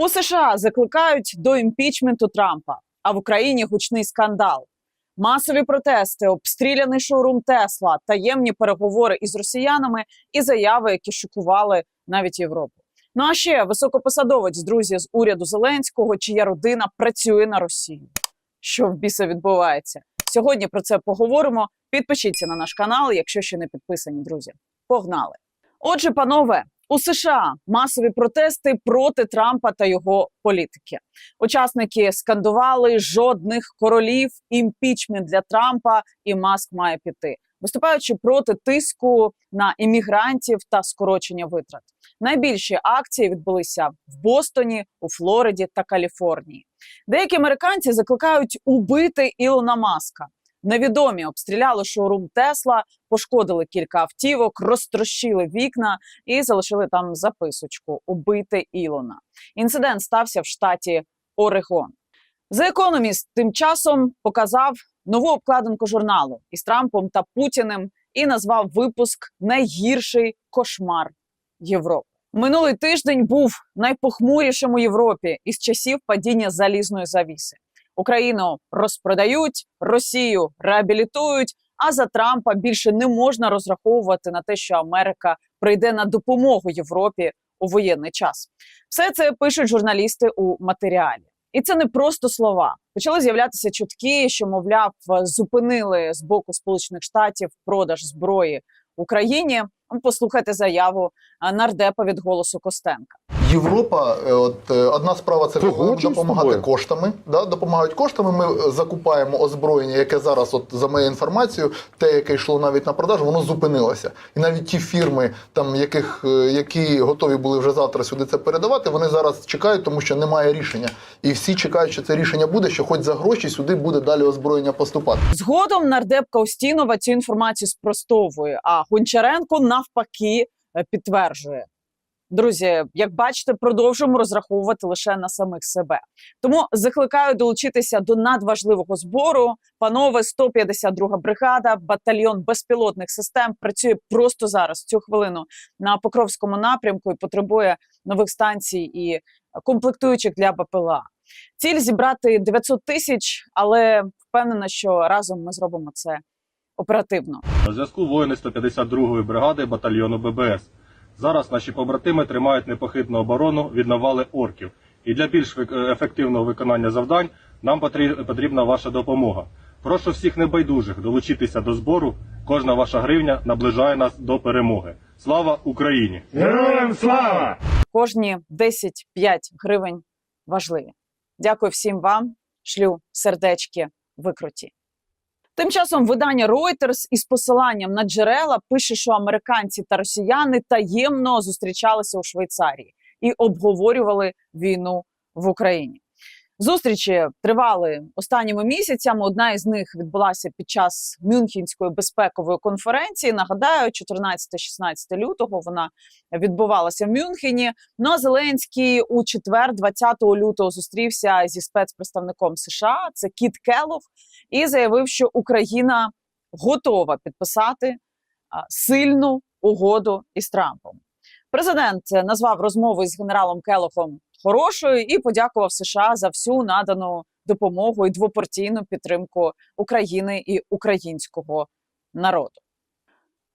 У США закликають до імпічменту Трампа, а в Україні гучний скандал. Масові протести, обстріляний шоурум Тесла, таємні переговори із росіянами і заяви, які шокували навіть Європу. Ну а ще високопосадовець друзі з уряду Зеленського, чия родина працює на Росію. Що в біса відбувається? Сьогодні про це поговоримо. Підпишіться на наш канал, якщо ще не підписані, друзі. Погнали! Отже, панове, у США масові протести проти Трампа та його політики. Учасники скандували жодних королів, імпічмент для Трампа, і маск має піти, виступаючи проти тиску на іммігрантів та скорочення витрат. Найбільші акції відбулися в Бостоні, у Флориді та Каліфорнії. Деякі американці закликають убити Ілона Маска. Невідомі обстріляли шоурум Тесла, пошкодили кілька автівок, розтрощили вікна і залишили там записочку Убити Ілона. Інцидент стався в штаті Орегон. The Economist тим часом показав нову обкладинку журналу із Трампом та Путіним і назвав випуск Найгірший кошмар Європи. Минулий тиждень був найпохмурішим у Європі із часів падіння залізної завіси. Україну розпродають, Росію реабілітують. А за Трампа більше не можна розраховувати на те, що Америка прийде на допомогу Європі у воєнний час. Все це пишуть журналісти у матеріалі, і це не просто слова. Почали з'являтися чутки, що мовляв зупинили з боку Сполучених Штатів продаж зброї Україні. Послухайте заяву нардепа від голосу Костенка. Європа, е, от е, одна справа це допомагати коштами. Да, допомагають коштами. Ми закупаємо озброєння, яке зараз, от за моєю інформацією, те, яке йшло навіть на продажу, воно зупинилося. І навіть ті фірми, там яких е, які готові були вже завтра сюди це передавати, вони зараз чекають, тому що немає рішення. І всі чекають, що це рішення буде, що хоч за гроші сюди буде далі озброєння поступати. Згодом нардепка Устінова цю інформацію спростовує, а Гончаренко навпаки підтверджує. Друзі, як бачите, продовжуємо розраховувати лише на самих себе. Тому закликаю долучитися до надважливого збору. Панове 152 бригада, батальйон безпілотних систем працює просто зараз, цю хвилину на Покровському напрямку і потребує нових станцій і комплектуючих для БПЛА. Ціль зібрати 900 тисяч, але впевнена, що разом ми зробимо це оперативно. На зв'язку воїни 152-ї бригади батальйону ББС. Зараз наші побратими тримають непохитну оборону від навали орків. І для більш ефективного виконання завдань нам потрі- потрібна ваша допомога. Прошу всіх небайдужих долучитися до збору. Кожна ваша гривня наближає нас до перемоги. Слава Україні! Героям слава! Кожні 10-5 гривень важливі. Дякую всім вам. Шлю сердечки викруті. Тим часом видання Reuters із посиланням на джерела пише, що американці та росіяни таємно зустрічалися у Швейцарії і обговорювали війну в Україні. Зустрічі тривали останніми місяцями. Одна із них відбулася під час Мюнхенської безпекової конференції. Нагадаю, 14-16 лютого вона відбувалася в Мюнхені. Ну а Зеленський у четвер, 20 лютого, зустрівся зі спецпредставником США. Це Кіт Келлог, і заявив, що Україна готова підписати сильну угоду із Трампом. Президент е, назвав розмову із генералом Келохом хорошою і подякував США за всю надану допомогу і двопартійну підтримку України і українського народу.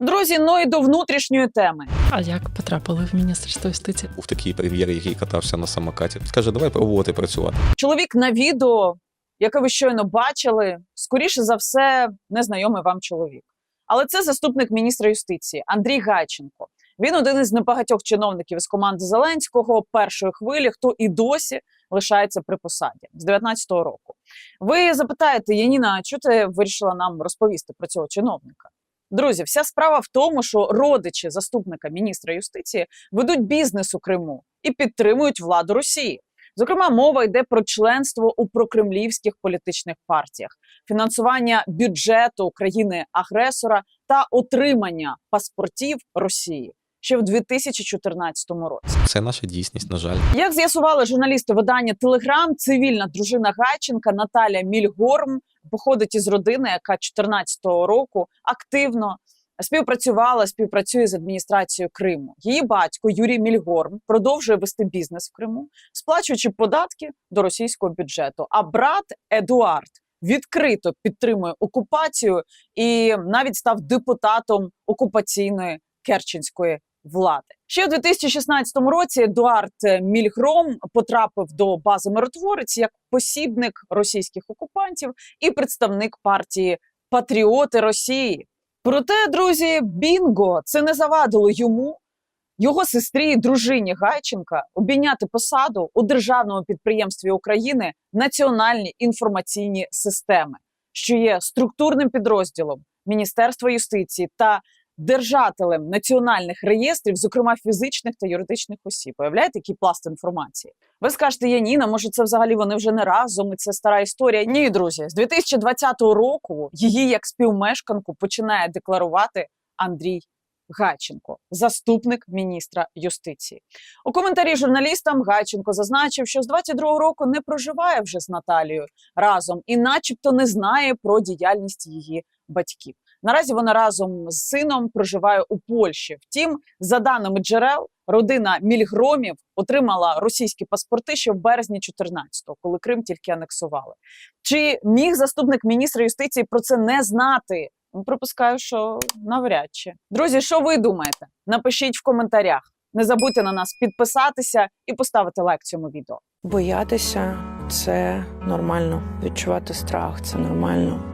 Друзі, ну і до внутрішньої теми. А як потрапили в міністерство юстиції? Був такий прем'єр, який катався на самокаті. Каже, давай пробувати працювати. Чоловік на відео, яке ви щойно бачили, скоріше за все, незнайомий вам чоловік. Але це заступник міністра юстиції Андрій Гайченко. Він один із небагатьох чиновників із команди Зеленського першої хвилі, хто і досі лишається при посаді з 19-го року. Ви запитаєте, Яніна, що ти вирішила нам розповісти про цього чиновника? Друзі, вся справа в тому, що родичі заступника міністра юстиції ведуть бізнес у Криму і підтримують владу Росії. Зокрема, мова йде про членство у прокремлівських політичних партіях, фінансування бюджету країни-агресора та отримання паспортів Росії ще в 2014 році. Це наша дійсність, на жаль. Як з'ясували журналісти видання Телеграм, цивільна дружина Гайченка Наталя Мільгорм походить із родини, яка 14-го року активно співпрацювала, співпрацює з адміністрацією Криму. Її батько Юрій Мільгорм продовжує вести бізнес в Криму, сплачуючи податки до російського бюджету. А брат Едуард відкрито підтримує окупацію і навіть став депутатом окупаційної Керченської влади. Ще у 2016 році Едуард Мільгром потрапив до бази миротворець як посібник російських окупантів і представник партії Патріоти Росії. Проте, друзі, бінго це не завадило йому, його сестрі і дружині Гайченка обійняти посаду у державному підприємстві України Національні інформаційні системи, що є структурним підрозділом Міністерства юстиції та держателем національних реєстрів, зокрема фізичних та юридичних осіб. Уявляєте, який пласт інформації? Ви скажете, Яніна, може, це взагалі вони вже не разом, і це стара історія. Ні, друзі, з 2020 року її як співмешканку починає декларувати Андрій Гайченко, заступник міністра юстиції. У коментарі журналістам Гайченко зазначив, що з 22-го року не проживає вже з Наталією разом і, начебто, не знає про діяльність її батьків. Наразі вона разом з сином проживає у Польщі. Втім, за даними джерел, родина Мільгромів отримала російські паспорти ще в березні 14-го, коли Крим тільки анексували. Чи міг заступник міністра юстиції про це не знати? Припускаю, що навряд чи. Друзі, що ви думаєте? Напишіть в коментарях. Не забудьте на нас підписатися і поставити лайк цьому відео. Боятися це нормально. Відчувати страх це нормально.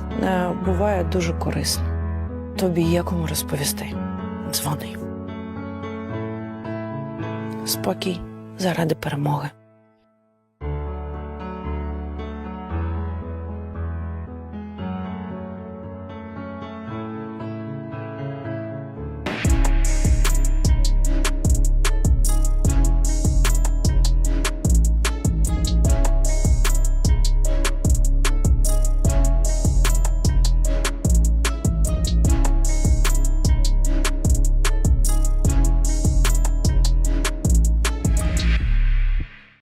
буває дуже корисно. Тобі є кому розповісти. Дзвони. Спокій заради перемоги.